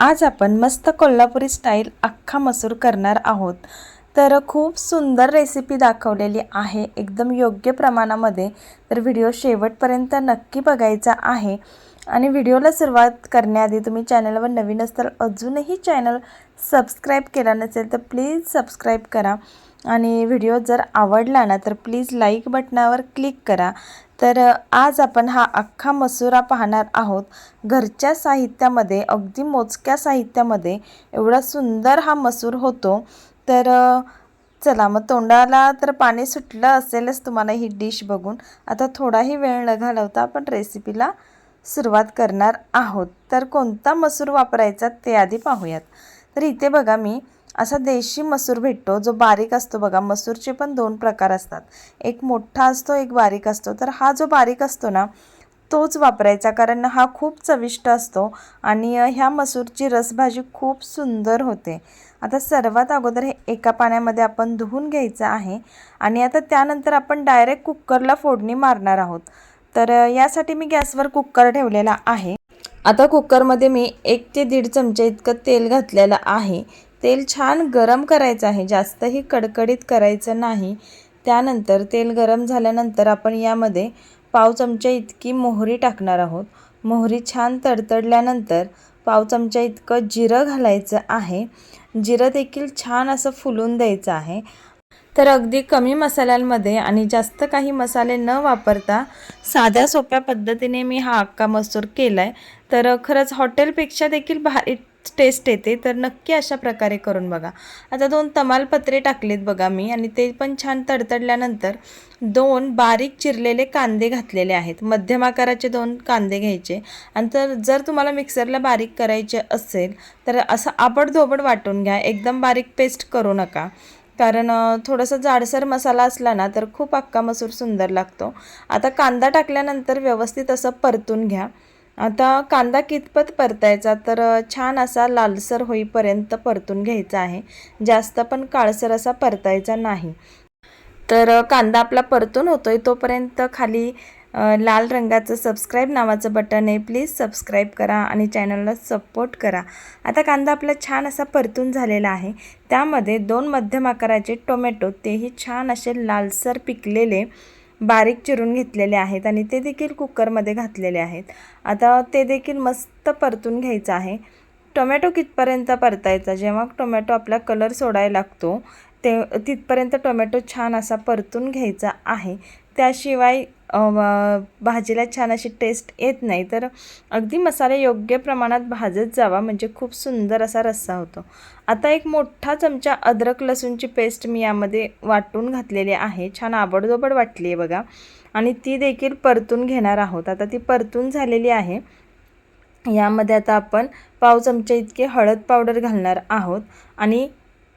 आज आपण मस्त कोल्हापुरी स्टाईल अख्खा मसूर करणार आहोत. तर खूप सुंदर रेसिपी दाखवलेली आहे. एकदम योग्य प्रमाणामध्ये. तर व्हिडिओ शेवटपर्यंत नक्की बघायचा आहे. आणि व्हिडिओला सुरुवात करण्याआधी तुम्ही चॅनलवर नवीन असताल अजूनही चॅनल सबस्क्राईब केला नसेल तर प्लीज सबस्क्राईब करा. आणि व्हिडिओ जर आवडला ना तर प्लीज लाईक बटनावर क्लिक करा. तर आज आपण हा अख्खा मसुरा पाहणार आहोत. घरच्या साहित्यामध्ये अगदी मोजक्या साहित्यामध्ये एवढा सुंदर हा मसूर होतो. तर चला मग तोंडाला तर पाणी सुटलं असेलच तुम्हाला ही डिश बघून. आता थोडाही वेळ न घालवता आपण रेसिपीला सुरुवात करणार आहोत. तर कोणता मसूर वापरायचा ते आधी पाहूयात. तर इथे बघा मी असा देशी मसूर भेटतो जो बारीक असतो बघा. मसूरचे पण दोन प्रकार असतात. एक मोठा असतो एक बारीक असतो. तर हा जो बारीक असतो ना तोच वापरायचा. कारण हा खूप चविष्ट असतो आणि ह्या मसूरची रसभाजी खूप सुंदर होते. आता सर्वात अगोदर हे एका पाण्यामध्ये आपण धुवून घ्यायचं आहे आणि आता त्यानंतर आपण डायरेक्ट कुकरला फोडणी मारणार आहोत. तर यासाठी मी गॅसवर कुकर ठेवलेला आहे. आता कुकरमध्ये मी एक ते दीड चमचे इतकं तेल घातलेलं आहे. तेल छान गरम करायचं आहे. जास्तही कडकडीत करायचं नाही. त्यानंतर तेल गरम झाल्यानंतर आपण यामध्ये पाव चमचा इतकी मोहरी टाकणार आहोत. मोहरी छान तडतडल्यानंतर पाव चमचा इतकं जिरं घालायचं आहे. जिरं देखील छान असं फुलून द्यायचं आहे. तर अगदी कमी मसाल्यांमध्ये आणि जास्त काही मसाले न वापरता साध्या सोप्या पद्धतीने मी हा अक्का मसूर केला आहे तर खरंच हॉटेलपेक्षा देखील भारी टेस्ट येते तर नक्की अशा प्रकारे करून बघा. आता दोन तमालपत्रे टाकलेत बघा मी आणि ते पण छान तडतडल्यानंतर दोन बारीक चिरलेले कांदे घातलेले आहेत. मध्यम आकाराचे दोन कांदे घ्यायचे. आणि तर जर तुम्हाला मिक्सरला बारीक करायचे असेल तर असं आबडधोबड वाटून घ्या. एकदम बारीक पेस्ट करू नका. कारण थोडंसं जाडसर मसाला असला ना तर खूप अक्का मसूर सुंदर लागतो. आता कांदा टाकल्यानंतर व्यवस्थित असं परतून घ्या. आता कांदा कितपत परतायचा? तर छान असा लालसर होईपर्यंत परतून घ्यायचा आहे. जास्त पण काळसर असा परतायचा नाही. तर कांदा आपला परतून होतोय तोपर्यंत खाली लाल रंगाचं सबस्क्राईब नावाचं बटन आहे. प्लीज सबस्क्राईब करा आणि चॅनलला सपोर्ट करा. आता कांदा आपला छान असा परतून झालेला आहे. त्यामध्ये दोन मध्यम आकाराचे टोमॅटो तेही छान असे लालसर पिकलेले. बारीक चिरून घेतलेले आहेत आणि ते देखील कुकरमध्ये घातलेले आहेत. आता ते देखील मस्त परतून घ्यायचं आहे. टोमॅटो कितपर्यंत परतायचा? जेव्हा टोमॅटो आपला कलर सोडायला लागतो ते तिथपर्यंत टोमॅटो छान असा परतून घ्यायचा आहे. त्याशिवाय भाजीला छान अशी टेस्ट येत नाही. तर अगदी मसाला योग्य प्रमाणात भाजत जावा म्हणजे खूप सुंदर असा रस्सा होतो. आता एक मोठा चमचा अद्रक लसूणची पेस्ट मी यामध्ये वाटून घातलेली आहे. छान आबडजोबड वाटली आहे बघा. आणि ती देखील परतून घेणार आहोत. आता ती परतून झालेली आहे. यामध्ये आता आपण पाव चमचे इतके हळद पावडर घालणार आहोत. आणि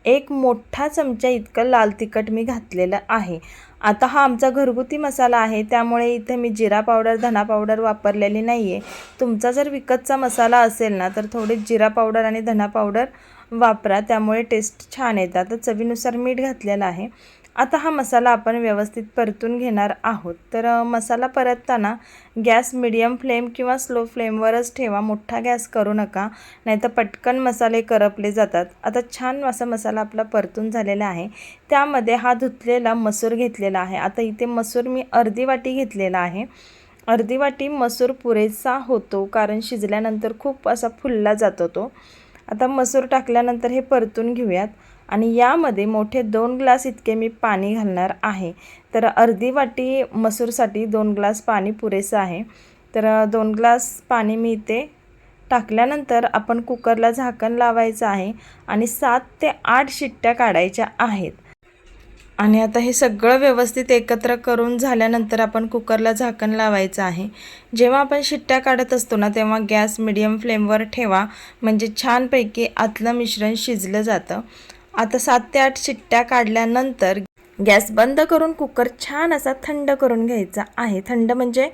एक मोठा चमचा इतकं लाल तिखट मी घातलेलं आहे. आता हा आमचा घरगुती मसाला आहे त्यामुळे इथे मी जिरा पावडर धना पावडर वापरलेली नाही आहे तुमचा जर विकतचा मसाला असेल ना तर थोडी जिरा पावडर आणि धना पावडर वापरा त्यामुळे टेस्ट छान येतात. तर चवीनुसार मीठ घातलेलं आहे. आता हा मसाला आपण व्यवस्थित परतून घेणार आहोत. तर मसाला परतताना गॅस मिडियम फ्लेम किंवा स्लो फ्लेमवरच ठेवा. मोठा गॅस करू नका. नाहीतर पटकन मसाले करपले जातात. आता छान असा मसाला आपला परतून झालेला आहे. त्यामध्ये हा धुतलेला मसूर घेतलेला आहे. आता इथे मसूर मी अर्धी वाटी घेतलेला आहे. अर्धी वाटी मसूर पुरेसा होतो कारण शिजल्यानंतर खूप असा फुलला जातो तो. आता मसूर टाकल्यानंतर हे परतून घेऊयात. आणि यामध्ये मोठे दोन ग्लास इतके मी पाणी घालणार आहे. तर अर्धी वाटी मसूरसाठी दोन ग्लास पाणी पुरेसं आहे. तर दोन ग्लास पाणी मी इथे टाकल्यानंतर आपण कुकरला झाकण लावायचं आहे आणि सात ते आठ शिट्ट्या काढायच्या आहेत. आणि आता हे सगळं व्यवस्थित एकत्र करून झाल्यानंतर आपण कुकरला झाकण लावायचं आहे. जेव्हा आपण शिट्ट्या काढत असतो ना तेव्हा गॅस मिडियम फ्लेमवर ठेवा. म्हणजे छानपैकी आतलं मिश्रण शिजलं जातं. आता सात ते आठ शिट्ट्या काढल्यानंतर गॅस बंद करून कुकर छान असा थंड करून घ्यायचा आहे. थंड म्हणजे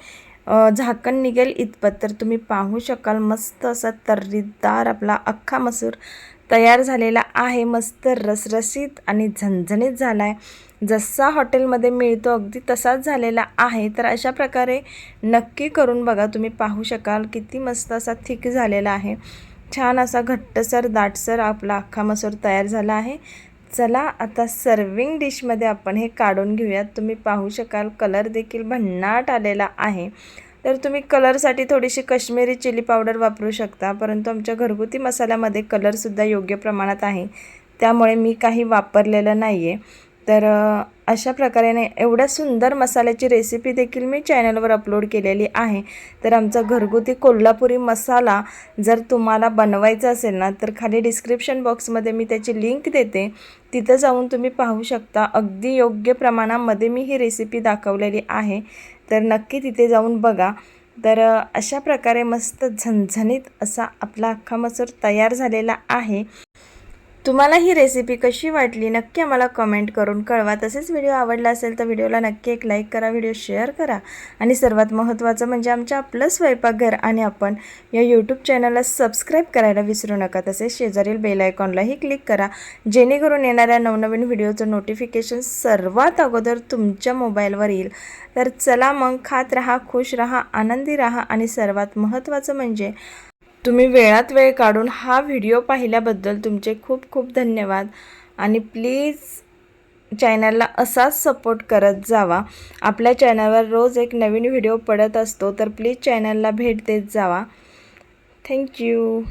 झाकण निघेल इतपत. तर तुम्ही पाहू शकाल मस्त असा तर्रीदार आपला अख्खा मसूर तयार झालेला आहे. मस्त रसरसीत आणि झणझणीत झाला आहे जसा हॉटेलमध्ये मिळतो अगदी तसाच झालेला आहे. तर अशा प्रकारे नक्की करून बघा. तुम्ही पाहू शकाल किती मस्त असा थिक झालेला आहे. छान असा घट्टसर दाटसर आपला अख्खा मसूर तयार झाला आहे. चला आता सर्विंग डिशमध्ये आपण हे काढून घेऊयात. तुम्ही पाहू शकाल कलर देखील भन्नाट आलेला आहे. तर तुम्ही कलरसाठी थोडीशी कश्मीरी चिली पावडर वापरू शकता परंतु आमच्या घरगुती मसाल्यामध्ये कलरसुद्धा योग्य प्रमाणात आहे. त्यामुळे मी काही वापरलेलं नाही आहे तर अशा प्रकारे नाही एवढ्या सुंदर मसाल्याची रेसिपी देखील मी चॅनलवर अपलोड केलेली आहे. तर आमचा घरगुती कोल्हापुरी मसाला जर तुम्हाला बनवायचा असेल ना तर खाली डिस्क्रिप्शन बॉक्समध्ये मी त्याची लिंक देते. तिथं जाऊन तुम्ही पाहू शकता. अगदी योग्य प्रमाणामध्ये मी ही रेसिपी दाखवलेली आहे. तर नक्की तिथे जाऊन बघा. तर अशा प्रकारे मस्त झणझणीत असा आपला अख्खा मसूर तयार झालेला आहे. तुम्हाला ही रेसिपी कशी वाटली नक्की आम्हाला कमेंट करून कळवा. तसेच व्हिडिओ आवडला असेल तर व्हिडिओला नक्की एक लाईक करा व्हिडिओ शेअर करा. आणि सर्वात महत्त्वाचं म्हणजे आमच्या आपलं स्वयंपाकघर आणि आपण या यूट्यूब चॅनलला सबस्क्राईब करायला विसरू नका. तसेच शेजारील बेल आयकॉनलाही क्लिक करा. जेणेकरून येणाऱ्या नवनवीन व्हिडिओचं नोटिफिकेशन सर्वात अगोदर तुमच्या मोबाईलवर येईल. तर चला मग खात राहा खुश राहा आनंदी राहा. आणि सर्वात महत्त्वाचं म्हणजे तुम्ही वेळात वेळ काढून हा व्हिडिओ पाहिल्याबद्दल तुमचे खूप खूप धन्यवाद. आणि प्लीज चॅनलला असाच सपोर्ट करत जावा. आपल्या चॅनलवर रोज एक नवीन व्हिडिओ पडत असतो तर प्लीज चॅनलला भेट देत जावा. थँक्यू